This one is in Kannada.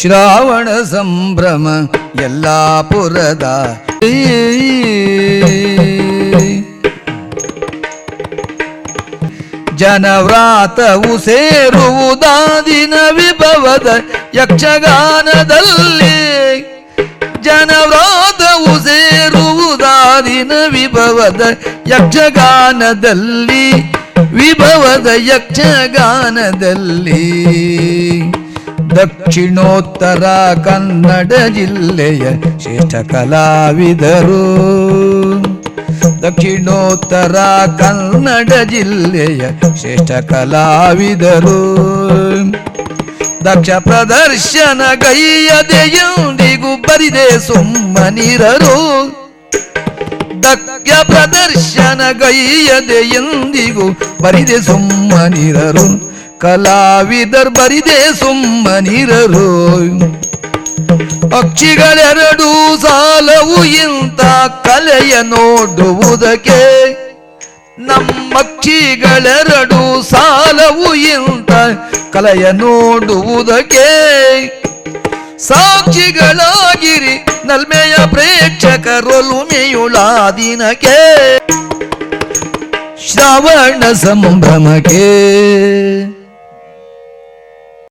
ಶ್ರಾವಣ ಸಂಭ್ರಮ ಯಲ್ಲಾಪುರದ ಜನವ್ರಾತವು ಸೇರುವುದಾದಿನ ವಿಭವದ ಯಕ್ಷಗಾನದಲ್ಲಿ. ಜನವ್ರಾತವು ಸೇರುವುದಾದಿನ ವಿಭವದ ಯಕ್ಷಗಾನದಲ್ಲಿ. ವಿಭವದ ಯಕ್ಷಗಾನದಲ್ಲಿ. ದಕ್ಷಿಣೋತ್ತರ ಕನ್ನಡ ಜಿಲ್ಲೆಯ ಶ್ರೇಷ್ಠ ಕಲಾವಿದರು. ದಕ್ಷಿಣೋತ್ತರ ಕನ್ನಡ ಜಿಲ್ಲೆಯ ಶ್ರೇಷ್ಠ ಕಲಾವಿದರು. ದಕ್ಷ ಪ್ರದರ್ಶನ ಗೈಯದೆಯೊಂದಿಗೂ ಬರಿದೆ ಸುಮ್ಮನಿರರು. ದಕ್ಷ ಪ್ರದರ್ಶನ ಗೈಯದೆ ಎಂದಿಗೂ ಬರಿದೆ ಸುಮ್ಮನಿರರು. ಕಲಾವಿದರ್ ಬರಿದೆ ಸುಮ್ಮನಿರಲು. ಪಕ್ಷಿಗಳೆರಡೂ ಸಾಲವು ಇಂಥ ಕಲೆಯ ನೋಡುವುದಕ್ಕೆ. ನಮ್ಮಕ್ಷಿಗಳೆರಡು ಸಾಲವು ಇಂತ ಕಲೆಯ ನೋಡುವುದಕ್ಕೆ. ಸಾಕ್ಷಿಗಳಾಗಿರಿ ನಲ್ಮೆಯ ಪ್ರೇಕ್ಷಕರೊಲುಮೆಯುಳಾದಿನಕ್ಕೆ ಶ್ರವಣ ಸಂಭ್ರಮಕ್ಕೆ.